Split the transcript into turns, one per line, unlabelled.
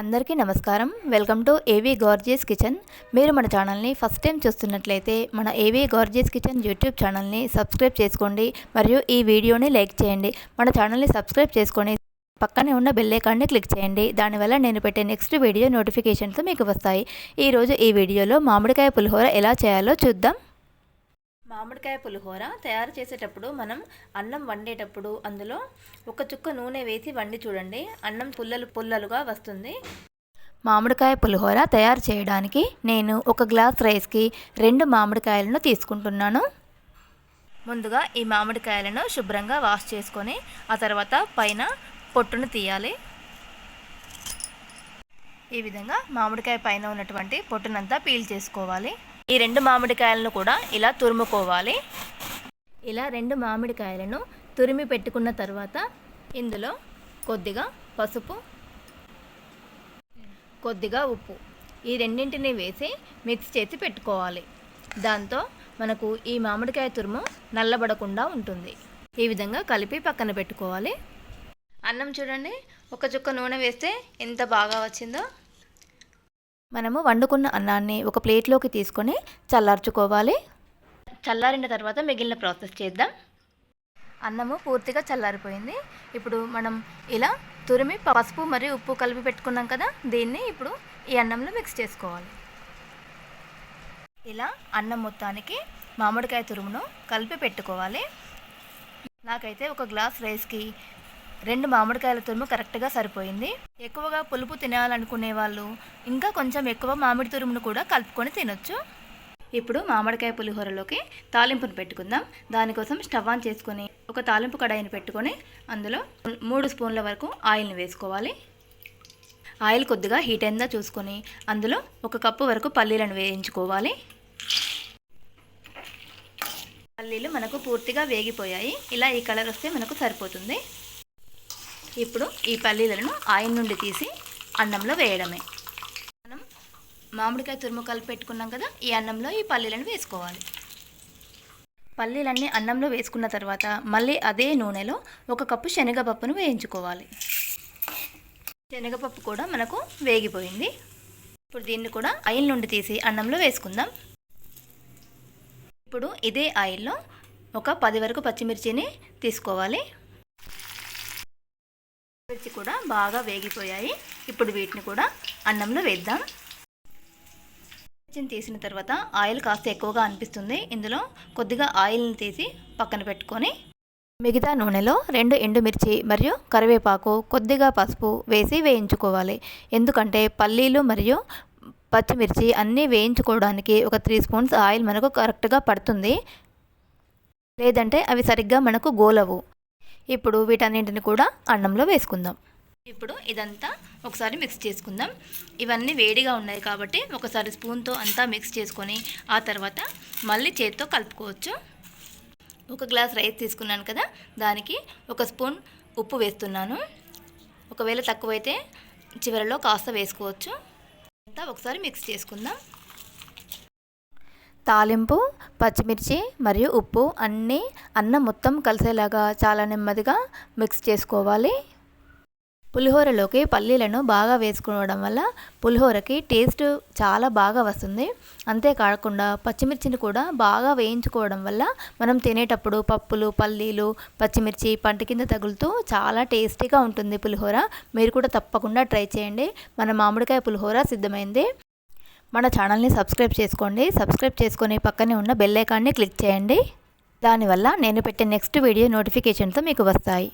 అందరికీ నమస్కారం. Welcome to AV gorgeous kitchen. మీరు మన ఛానల్ని ఫస్ట్ టైం చూస్తున్నట్లయితే మన ఏవీ గార్జియస్ కిచెన్ యూట్యూబ్ ఛానల్ని సబ్స్క్రైబ్ చేసుకోండి మరియు ఈ వీడియోని లైక్ చేయండి. మన ఛానల్ని సబ్స్క్రైబ్ చేసుకొని పక్కనే ఉన్న బెల్లైకాన్ని క్లిక్ చేయండి. దానివల్ల నేను పెట్టే నెక్స్ట్ వీడియో నోటిఫికేషన్స్ మీకు వస్తాయి. ఈరోజు ఈ వీడియోలో మామిడికాయ పులిహోర ఎలా చేయాలో చూద్దాం. మామిడికాయ పులిహోర తయారు చేసేటప్పుడు మనం అన్నం వండేటప్పుడు అందులో ఒక చుక్క నూనె వేసి వండి చూడండి. అన్నం పుల్లలు పుల్లలుగా వస్తుంది. మామిడికాయ పులిహోర తయారు చేయడానికి నేను ఒక గ్లాస్ రైస్కి రెండు మామిడికాయలను తీసుకుంటున్నాను. ముందుగా ఈ మామిడికాయలను శుభ్రంగా వాష్ చేసుకొని ఆ తర్వాత పైన పొట్టును తీయాలి. ఈ విధంగా మామిడికాయ పైన ఉన్నటువంటి పొట్టునంతా పీల్ చేసుకోవాలి. ఈ రెండు మామిడికాయలను కూడా ఇలా తురుముకోవాలి. ఇలా రెండు మామిడికాయలను తురిమి పెట్టుకున్న తర్వాత ఇందులో కొద్దిగా పసుపు కొద్దిగా ఉప్పు ఈ రెండింటిని వేసి మిక్స్ చేసి పెట్టుకోవాలి. దాంతో మనకు ఈ మామిడికాయ తురుము నల్లబడకుండా ఉంటుంది. ఈ విధంగా కలిపి పక్కన పెట్టుకోవాలి. అన్నం చూడండి ఒక చుక్క నూనె వేస్తే ఎంత బాగా వచ్చిందో. మనము వండుకున్న అన్నాన్ని ఒక ప్లేట్లోకి తీసుకొని చల్లార్చుకోవాలి. చల్లారిన తర్వాత మిగిలిన ప్రాసెస్ చేద్దాం. అన్నము పూర్తిగా చల్లారిపోయింది. ఇప్పుడు మనం ఇలా తురిమి పసుపు మరియు ఉప్పు కలిపి పెట్టుకున్నాం కదా దీన్ని ఇప్పుడు ఈ అన్నంలో మిక్స్ చేసుకోవాలి. ఇలా అన్నం మొత్తానికి మామిడికాయ తురుమును కలిపి పెట్టుకోవాలి. నాకైతే ఒక గ్లాస్ రైస్కి రెండు మామిడికాయల తురుము కరెక్ట్గా సరిపోయింది. ఎక్కువగా పులుపు తినాలనుకునే వాళ్ళు ఇంకా కొంచెం ఎక్కువ మామిడి తురుమును కూడా కలుపుకొని తినొచ్చు. ఇప్పుడు మామిడికాయ పులిహోరలోకి తాలింపును పెట్టుకుందాం. దానికోసం స్టవ్ ఆన్ చేసుకొని ఒక తాలింపు కడాయిని పెట్టుకొని అందులో మూడు స్పూన్ల వరకు ఆయిల్ని వేసుకోవాలి. ఆయిల్ కొద్దిగా హీట్ అయిందా చూసుకొని అందులో ఒక కప్పు వరకు పల్లీలను వేయించుకోవాలి. పల్లీలు మనకు పూర్తిగా వేగిపోయాయి. ఇలా ఈ కలర్ వస్తే మనకు సరిపోతుంది. ఇప్పుడు ఈ పల్లీలను ఆయిల్ నుండి తీసి అన్నంలో వేయడమే. మనం మామిడికాయ తురుము కలిపి పెట్టుకున్నాం కదా ఈ అన్నంలో ఈ పల్లీలను వేసుకోవాలి. పల్లీలన్నీ అన్నంలో వేసుకున్న తర్వాత మళ్ళీ అదే నూనెలో ఒక కప్పు శనగపప్పును వేయించుకోవాలి. శనగపప్పు కూడా మనకు వేగిపోయింది. ఇప్పుడు దీన్ని కూడా ఆయిల్ నుండి తీసి అన్నంలో వేసుకుందాం. ఇప్పుడు ఇదే ఆయిల్లో ఒక పది వరకు పచ్చిమిర్చిని తీసుకోవాలి. మిర్చి కూడా బాగా వేగిపోయాయి. ఇప్పుడు వీటిని కూడా అన్నంలో వేద్దాం. మిర్చిని తీసిన తర్వాత ఆయిల్ కాస్త ఎక్కువగా అనిపిస్తుంది. ఇందులో కొద్దిగా ఆయిల్ని తీసి పక్కన పెట్టుకొని మిగతా నూనెలో రెండు ఎండుమిర్చి మరియు కరివేపాకు కొద్దిగా పసుపు వేసి వేయించుకోవాలి. ఎందుకంటే పల్లీలు మరియు పచ్చిమిర్చి అన్నీ వేయించుకోవడానికి ఒక త్రీ స్పూన్స్ ఆయిల్ మనకు కరెక్ట్గా పడుతుంది. లేదంటే అవి సరిగ్గా మనకు గోలవు. ఇప్పుడు వీటన్నింటిని కూడా అన్నంలో వేసుకుందాం. ఇప్పుడు ఇదంతా ఒకసారి మిక్స్ చేసుకుందాం. ఇవన్నీ వేడిగా ఉన్నాయి కాబట్టి ఒకసారి స్పూన్తో అంతా మిక్స్ చేసుకొని ఆ తర్వాత మళ్ళీ చేతితో కలుపుకోవచ్చు. ఒక గ్లాస్ రైస్ తీసుకున్నాను కదా దానికి ఒక స్పూన్ ఉప్పు వేస్తున్నాను. ఒకవేళ తక్కువైతే చివరిలో కాస్త వేసుకోవచ్చు. అంతా ఒకసారి మిక్స్ చేసుకుందాం. తాలింపు పచ్చిమిర్చి మరియు ఉప్పు అన్నీ అన్నం మొత్తం కలిసేలాగా చాలా నెమ్మదిగా మిక్స్ చేసుకోవాలి. పులిహోరలోకి పల్లీలను బాగా వేసుకోవడం వల్ల పులిహోరకి టేస్ట్ చాలా బాగా వస్తుంది. అంతేకాకుండా పచ్చిమిర్చిని కూడా బాగా వేయించుకోవడం వల్ల మనం తినేటప్పుడు పప్పులు పల్లీలు పచ్చిమిర్చి పంట కింద తగులుతూ చాలా టేస్టీగా ఉంటుంది పులిహోర. మీరు కూడా తప్పకుండా ట్రై చేయండి. మన మామిడికాయ పులిహోర సిద్ధమైంది. మన ఛానల్ని సబ్స్క్రైబ్ చేసుకోండి. సబ్స్క్రైబ్ చేసుకొని పక్కనే ఉన్న బెల్ ఐకాన్ని క్లిక్ చేయండి. దానివల్ల నేను పెట్టే నెక్స్ట్ వీడియో నోటిఫికేషన్తో మీకు వస్తాయి.